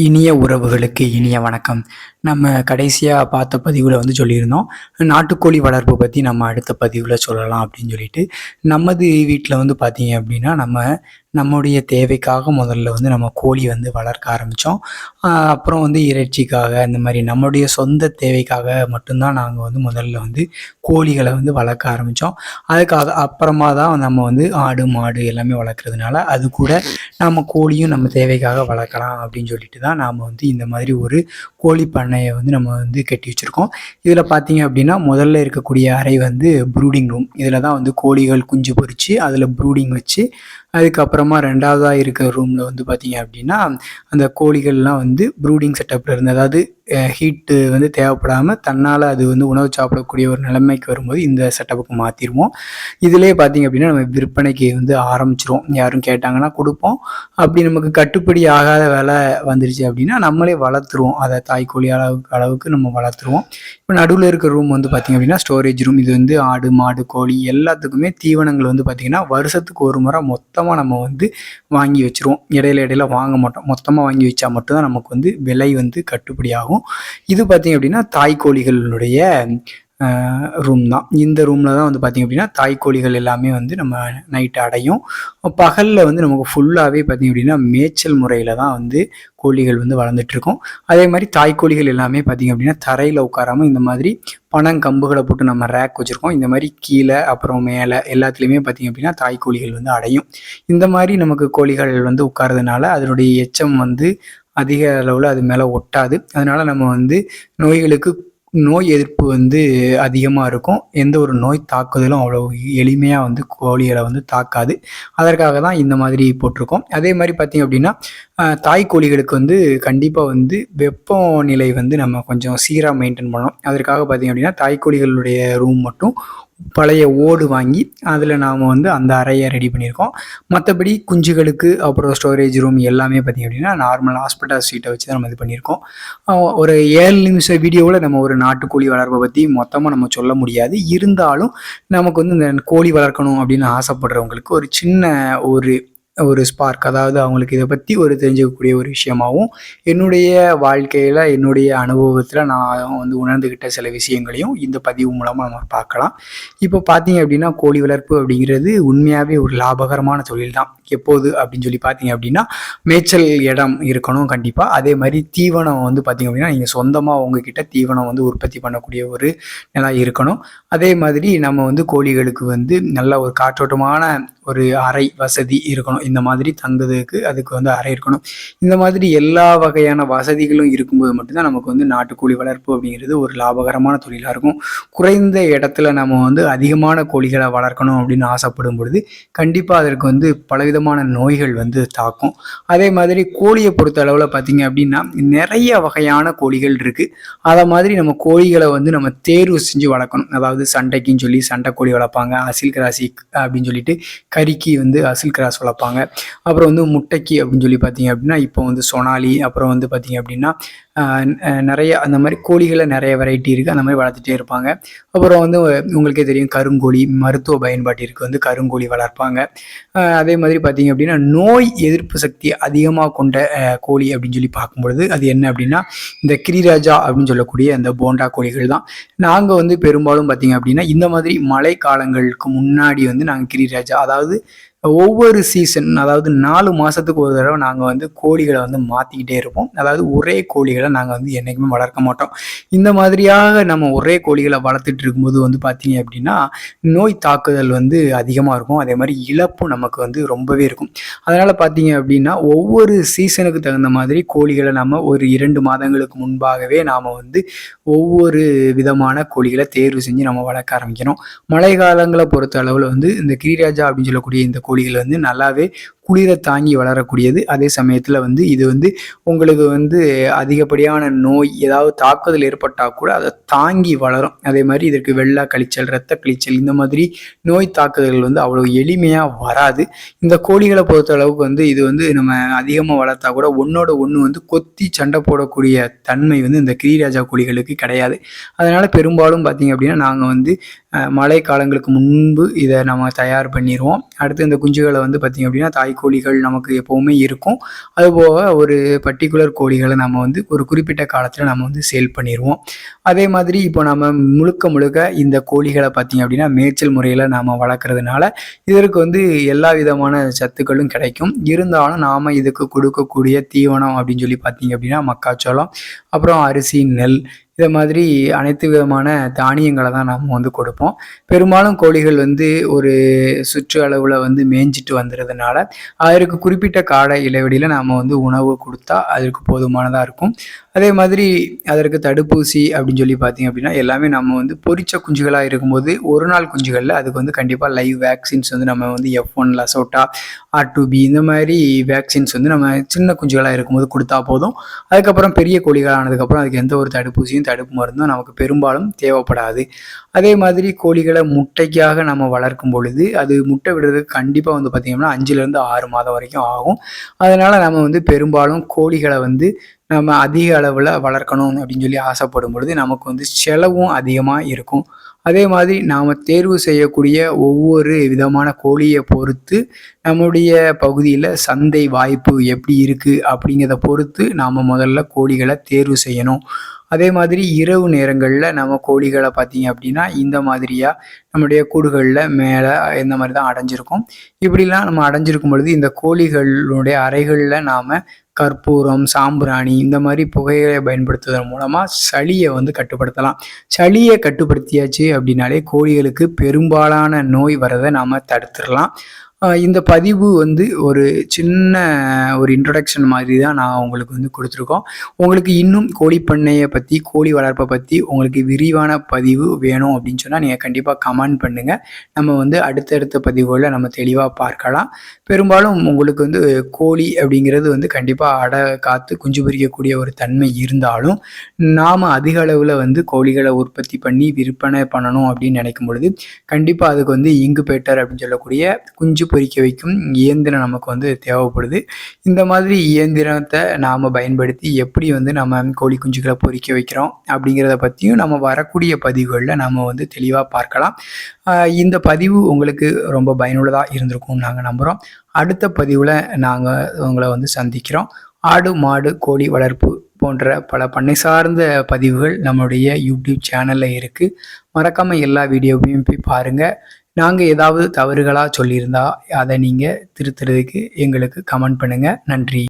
இனிய உறவுகளுக்கு இனிய வணக்கம். நம்ம கடைசியாக பார்த்த பதிவில் வந்து சொல்லியிருந்தோம். நாட்டுக்கோழி வளர்ப்பு பற்றி நம்ம அடுத்த பதிவில் சொல்லலாம் அப்படின்னு சொல்லிட்டு. நமது வீட்டில் வந்து பார்த்தீங்க அப்படின்னா நம்ம நம்முடைய தேவைக்காக முதல்ல வந்து நம்ம கோழி வந்து வளர்க்க ஆரம்பித்தோம் அப்புறம் வந்து இறைச்சிக்காக இந்த மாதிரி நம்முடைய சொந்த தேவைக்காக மட்டும்தான் நாங்கள் வந்து முதல்ல வந்து கோழிகளை வந்து வளர்க்க ஆரம்பித்தோம் அதுக்காக அப்புறமா தான் நம்ம வந்து ஆடு மாடு எல்லாமே வளர்க்குறதுனால அது கூட நம்ம கோழியும் நம்ம தேவைக்காக வளர்க்கலாம் அப்படின்னு சொல்லிட்டு தான் நாம் வந்து இந்த மாதிரி ஒரு கோழி பண்ணையை வந்து நம்ம வந்து கட்டி வச்சுருக்கோம். இதில் பார்த்தீங்க அப்படின்னா முதல்ல இருக்கக்கூடிய அறை வந்து ப்ரூடிங் ரூம் இதில் தான் வந்து கோழிகள் குஞ்சு பொறிச்சு அதில் ப்ரூடிங் வச்சு அதுக்கப்புறமா ரெண்டாவதாக இருக்கிற ரூமில் வந்து பார்த்தீங்க அப்படின்னா அந்த கோழிகள்லாம் வந்து ப்ரூடிங் செட்டப்பில் இருந்து அதாவது ஹீட்டு வந்து தேவைப்படாமல் தன்னால் அது வந்து உணவு சாப்பிடக்கூடிய ஒரு நிலைமைக்கு வரும்போது இந்த செட்டப்புக்கு மாற்றிடுவோம் இதிலே பார்த்தீங்க அப்படின்னா நம்ம விற்பனைக்கு வந்து ஆரம்பிச்சிருவோம். யாரும் கேட்டாங்கன்னா கொடுப்போம். அப்படி நமக்கு கட்டுப்படி ஆகாத வேலை வந்துருச்சு அப்படின்னா நம்மளே வளர்த்துருவோம். அதை தாய்க்கோழி அளவுக்கு அளவுக்கு நம்ம வளர்த்துருவோம். இப்போ நடுவில் இருக்கிற ரூம் வந்து பார்த்திங்க அப்படின்னா ஸ்டோரேஜ் ரூம் இது வந்து ஆடு மாடு கோழி எல்லாத்துக்குமே தீவனங்கள் வந்து பார்த்திங்கன்னா வருஷத்துக்கு ஒரு முறை மொத்தமாக நம்ம வந்து வாங்கி வச்சுருவோம். இடையில இடையில வாங்க மாட்டோம். மொத்தமாக வாங்கி வச்சா மட்டும்தான் நமக்கு வந்து விலை வந்து கட்டுப்படி ஆகும். இது பார்த்திங்க அப்படின்னா தாய்க்கோழிகளுடைய ரூம் தான். இந்த ரூமில் தான் வந்து பார்த்திங்க அப்படின்னா தாய்க்கோழிகள் எல்லாமே வந்து நம்ம நைட்டு அடையும். பகலில் வந்து நமக்கு ஃபுல்லாகவே பார்த்திங்க அப்படின்னா மேய்ச்சல் முறையில் தான் வந்து கோழிகள் வந்து வளர்ந்துட்டுருக்கோம் அதே மாதிரி தாய்க்கோழிகள் எல்லாமே பார்த்திங்க அப்படின்னா தரையில் உட்காராமல் இந்த மாதிரி பனங்கம்புகளை போட்டு நம்ம ரேக் வச்சுருக்கோம். இந்த மாதிரி கீழே அப்புறம் மேலே எல்லாத்துலேயுமே பார்த்திங்க அப்படின்னா தாய்க்கோழிகள் வந்து அடையும். இந்த மாதிரி நமக்கு கோழிகள் வந்து உட்காரதுனால அதனுடைய எச்சம் வந்து அதிக அளவில் அது மேலே ஒட்டாது. அதனால் நம்ம வந்து நோய்களுக்கு நோய் எதிர்ப்பு வந்து அதிகமாக இருக்கும். எந்த ஒரு நோய் தாக்குதலும் அவ்வளோ எளிமையாக வந்து கோழிகளை வந்து தாக்காது. அதற்காக தான் இந்த மாதிரி போட்டிருக்கோம். அதே மாதிரி பார்த்திங்க அப்படின்னா தாய் கோழிகளுக்கு வந்து கண்டிப்பாக வந்து வெப்பநிலை வந்து நம்ம கொஞ்சம் சீராக மெயின்டைன் பண்ணணும். அதற்காக பார்த்திங்க அப்படின்னா தாய் கோழிகளுடைய ரூம் மட்டும் பழைய ஓடு வாங்கி அதில் நாம் வந்து அந்த அறையை ரெடி பண்ணியிருக்கோம். மற்றபடி குஞ்சுகளுக்கு அப்புறம் ஸ்டோரேஜ் ரூம் எல்லாமே பார்த்திங்க அப்படின்னா நார்மல் ஹாஸ்பிட்டல் சீட்டை வச்சு தான் நம்ம இது பண்ணியிருக்கோம். ஒரு ஏழு நிமிஷம் வீடியோவில் நம்ம ஒரு நாட்டுக்கோழி வளர்ப்பை பற்றி மொத்தமாக நம்ம சொல்ல முடியாது. இருந்தாலும் நமக்கு வந்து இந்த கோழி வளர்க்கணும் அப்படின்னு ஆசைப்படுறவங்களுக்கு ஒரு சின்ன ஒரு ஒரு ஸ்பார்க் அதாவது அவங்களுக்கு இதை பற்றி ஒரு தெரிஞ்சுக்கக்கூடிய ஒரு விஷயமாகவும் என்னுடைய வாழ்க்கையில் என்னுடைய அனுபவத்தில் நான் வந்து உணர்ந்துக்கிட்ட சில விஷயங்களையும் இந்த பதிவு மூலமாக நம்ம பார்க்கலாம். இப்போ பார்த்தீங்க அப்படின்னா கோழி வளர்ப்பு அப்படிங்கிறது உண்மையாகவே ஒரு லாபகரமான தொழில் தான் எப்போது அப்படின்னு சொல்லி பார்த்தீங்க அப்படின்னா மேய்ச்சல் இடம் இருக்கணும் கண்டிப்பாக அதே மாதிரி தீவனம் வந்து பார்த்திங்க அப்படின்னா நீங்கள் சொந்தமாக உங்ககிட்ட தீவனம் வந்து உற்பத்தி பண்ணக்கூடிய ஒரு நிலம் இருக்கணும். அதே மாதிரி நம்ம வந்து கோழிகளுக்கு வந்து நல்ல ஒரு காற்றோட்டமான ஒரு அறை வசதி இருக்கணும். இந்த மாதிரி தங்குறதுக்கு அதுக்கு வந்து அறை இருக்கணும். இந்த மாதிரி எல்லா வகையான வசதிகளும் இருக்கும்போது மட்டும்தான் நமக்கு வந்து நாட்டுக்கோழி வளர்ப்பு அப்படிங்கிறது ஒரு லாபகரமான தொழிலாக இருக்கும். குறைந்த இடத்துல நம்ம வந்து அதிகமான கோழிகளை வளர்க்கணும் அப்படின்னு ஆசைப்படும் பொழுது கண்டிப்பாக அதற்கு வந்து பலவிதமான நோய்கள் வந்து தாக்கும். அதே மாதிரி கோழியை பொறுத்த அளவில் பார்த்தீங்க அப்படின்னா நிறைய வகையான கோழிகள் இருக்குது அதை மாதிரி நம்ம கோழிகளை வந்து நம்ம தேர்வு செஞ்சு வளர்க்கணும். அதாவது சண்டைக்குன்னு சொல்லி சண்டை கோழி வளர்ப்பாங்க. அசில் கிராசி அப்படின்னு சொல்லிட்டு கறிக்கு வந்து அசில் கிராஸ் வளர்ப்பாங்க. அப்புறம் வந்து முட்டைக்கு அப்படின்னு சொல்லி பார்த்தீங்க அப்படின்னா இப்போ வந்து சொனாலி அப்புறம் வந்து பார்த்தீங்க அப்படின்னா நிறைய அந்த மாதிரி கோழிகளை நிறைய வெரைட்டி இருக்குது அந்த மாதிரி வளர்த்துட்டே இருப்பாங்க. அப்புறம் வந்து உங்களுக்கே தெரியும் கருங்கோழி மருத்துவ பயன்பாட்டிற்கு வந்து கருங்கோழி வளர்ப்பாங்க. அதே மாதிரி பார்த்தீங்க அப்படின்னா நோய் எதிர்ப்பு சக்தி அதிகமாக கொண்ட கோழி அப்படின்னு சொல்லி பார்க்கும்பொழுது அது என்ன அப்படின்னா இந்த கிரிராஜா அப்படின்னு சொல்லக்கூடிய அந்த போண்டா கோழிகள் தான். நாங்கள் வந்து பெரும்பாலும் பார்த்தீங்க அப்படின்னா இந்த மாதிரி மழை காலங்களுக்கு முன்னாடி வந்து நாங்கள் கிரிராஜா அதாவது ஒவ்வொரு சீசன் அதாவது நாலு மாதத்துக்கு ஒரு தடவை நாங்கள் வந்து கோழிகளை வந்து மாற்றிக்கிட்டே இருப்போம். அதாவது ஒரே கோழிகளை நாங்கள் வந்து என்றைக்குமே வளர்க்க மாட்டோம். இந்த மாதிரியாக நம்ம ஒரே கோழிகளை வளர்த்துட்டு இருக்கும்போது வந்து பார்த்தீங்க அப்படின்னா நோய் தாக்குதல் வந்து அதிகமாக இருக்கும். அதே மாதிரி இழப்பு நமக்கு வந்து ரொம்பவே இருக்கும். அதனால் பார்த்தீங்க அப்படின்னா ஒவ்வொரு சீசனுக்கு தகுந்த மாதிரி கோழிகளை நம்ம ஒரு இரண்டு மாதங்களுக்கு முன்பாகவே நாம் வந்து ஒவ்வொரு விதமான கோழிகளை தேர்வு செஞ்சு நம்ம வளர்க்க ஆரம்பிக்கணும். மழை காலங்களை பொறுத்த அளவில் வந்து இந்த கிரிராஜா அப்படின்னு சொல்லக்கூடிய இந்த கோழிகள் வந்து நல்லாவே குளிரை தாங்கி வளரக்கூடியது. அதே சமயத்தில் வந்து இது வந்து உங்களுக்கு வந்து அதிகப்படியான நோய் ஏதாவது தாக்குதல் ஏற்பட்டால் கூட அதை தாங்கி வளரும். அதே மாதிரி இதற்கு வெள்ளா கழிச்சல் ரத்த கழிச்சல் இந்த மாதிரி நோய் தாக்குதல்கள் வந்து அவ்வளோ எளிமையாக வராது. இந்த கோழிகளை பொறுத்த அளவுக்கு வந்து இது வந்து நம்ம அதிகமாக வளர்த்தா கூட ஒன்னோட ஒன்று வந்து கொத்தி சண்டை போடக்கூடிய தன்மை வந்து இந்த கிரிராஜா கோழிகளுக்கு கிடையாது. அதனால் பெரும்பாலும் பார்த்தீங்க அப்படின்னா நாங்கள் வந்து மழை காலங்களுக்கு முன்பு இதை நம்ம தயார் பண்ணிடுவோம் அடுத்து இந்த குஞ்சுகளை வந்து பார்த்திங்க அப்படின்னா தாய் கோழிகள் நமக்கு எப்போவுமே இருக்கும். அதுபோக ஒரு பர்டிகுலர் கோழிகளை நம்ம வந்து ஒரு குறிப்பிட்ட காலத்தில் நம்ம வந்து சேல் பண்ணிடுவோம் அதே மாதிரி இப்போ நம்ம முழுக்க முழுக்க இந்த கோழிகளை பார்த்திங்க அப்படின்னா மேய்ச்சல் முறையில் நாம் வளர்க்குறதுனால இதற்கு வந்து எல்லா விதமான சத்துக்களும் கிடைக்கும். இருந்தாலும் நாம் இதுக்கு கொடுக்கக்கூடிய தீவனம் அப்படின்னு சொல்லி பார்த்தீங்க அப்படின்னா மக்காச்சோளம் அப்புறம் அரிசி நெல் இதை மாதிரி அனைத்து விதமான தானியங்களை தான் நாம் வந்து கொடுப்போம். பெரும்பாலும் கோழிகள் வந்து ஒரு சுற்று அளவில் வந்து மேய்ஞ்சிட்டு வந்துடுறதுனால அதற்கு குறிப்பிட்ட கால இடைவெளியில் நாம் வந்து உணவு கொடுத்தா அதற்கு போதுமானதாக இருக்கும். அதே மாதிரி அதற்கு தடுப்பூசி அப்படின்னு சொல்லி பார்த்தீங்க அப்படின்னா எல்லாமே நம்ம வந்து பொறிச்ச குஞ்சுகளாக இருக்கும்போது ஒரு நாள் குஞ்சுகளில் அதுக்கு வந்து கண்டிப்பாக லைவ் வேக்சின்ஸ் வந்து நம்ம வந்து F one LaSota R two B இந்த மாதிரி வேக்சின்ஸ் வந்து நம்ம சின்ன குஞ்சுகளாக இருக்கும்போது கொடுத்தா போதும். அதுக்கப்புறம் பெரிய கோழிகள் ஆனதுக்கப்புறம் அதுக்கு எந்த ஒரு தடுப்பூசியும் தடுப்பு மருந்தும் நமக்கு பெரும்பாலும் தேவைப்படாது. அதே மாதிரி கோழிகளை முட்டைக்காக நம்ம வளர்க்கும் பொழுது அது முட்டை விடுறதுக்கு கண்டிப்பாக வந்து பார்த்திங்கன்னா அஞ்சுலேருந்து ஆறு மாதம் வரைக்கும் ஆகும். அதனால் நம்ம வந்து பெரும்பாலும் கோழிகளை வந்து நம்ம அதிக அளவில் வளர்க்கணும் அப்படின்னு சொல்லி ஆசைப்படும் பொழுது நமக்கு வந்து செலவும் அதிகமாக இருக்கும். அதே மாதிரி நாம் தேர்வு செய்யக்கூடிய ஒவ்வொரு விதமான கோழியை பொறுத்து நம்முடைய பகுதியில் சந்தை வாய்ப்பு எப்படி இருக்குது அப்படிங்கிறத பொறுத்து நாம் முதல்ல கோழிகளை தேர்வு செய்யணும். அதே மாதிரி இரவு நேரங்களில் நம்ம கோழிகளை பார்த்தீங்க அப்படின்னா இந்த மாதிரியாக நம்முடைய கூடுகளில் மேலே இந்த மாதிரி தான் அடைஞ்சிருக்கும். இப்படிலாம் நம்ம அடைஞ்சிருக்கும் பொழுது இந்த கோழிகளுடைய அறைகளில் நாம் கற்பூரம் சாம்பிராணி இந்த மாதிரி புகையை பயன்படுத்துவதன் மூலமாக சளியை வந்து கட்டுப்படுத்தலாம். சளியை கட்டுப்படுத்தியாச்சு அப்படின்னாலே கோழிகளுக்கு பெரும்பாலான நோய் வரதை நாம் தடுத்துடலாம். இந்த பதிவு வந்து ஒரு சின்ன ஒரு இன்ட்ரொடக்ஷன் மாதிரி தான் நான் உங்களுக்கு வந்து கொடுத்துருக்கோம். உங்களுக்கு இன்னும் கோழி பண்ணையை பற்றி கோழி வளர்ப்பை பற்றி உங்களுக்கு விரிவான பதிவு வேணும் அப்படின்னு சொன்னால் நீங்கள் கண்டிப்பாக கமெண்ட் பண்ணுங்கள் நம்ம வந்து அடுத்தடுத்த பதிவுகளில் நம்ம தெளிவாக பார்க்கலாம். பெரும்பாலும் உங்களுக்கு வந்து கோழி அப்படிங்கிறது வந்து கண்டிப்பாக அடை காத்து குஞ்சு பிரிக்கக்கூடிய ஒரு தன்மை இருந்தாலும் நாம் அதிக அளவில் வந்து கோழிகளை உற்பத்தி பண்ணி விற்பனை பண்ணணும் அப்படின்னு நினைக்கும் பொழுது கண்டிப்பாக அதுக்கு வந்து இங்குபேட்டர் அப்படின்னு சொல்லக்கூடிய குஞ்சு பொறிக்க வைக்கும் இயந்திரம் நமக்கு வந்து தேவைப்படுது. இந்த மாதிரி இயந்திரத்தை நாம் பயன்படுத்தி எப்படி வந்து நம்ம கோழி குஞ்சுகளை பொறிக்க வைக்கிறோம் அப்படிங்கிறத பற்றியும் நம்ம வரக்கூடிய பதிவுகளில் நம்ம வந்து தெளிவாக பார்க்கலாம். இந்த பதிவு உங்களுக்கு ரொம்ப பயனுள்ளதாக இருந்திருக்கும்னு நாங்கள் நம்புகிறோம் அடுத்த பதிவில் நாங்கள் உங்களை வந்து சந்திக்கிறோம். ஆடு மாடு கோழி வளர்ப்பு போன்ற பல பண்ணை சார்ந்த பதிவுகள் நம்மளுடைய யூடியூப் சேனலில் இருக்குது மறக்காமல் எல்லா வீடியோவையும் போய் பாருங்கள் நாங்கள் ஏதாவது தவறுகளாக சொல்லியிருந்தா அதை நீங்கள் திருத்துறதுக்கு எங்களுக்கு கமெண்ட் பண்ணுங்கள் நன்றி.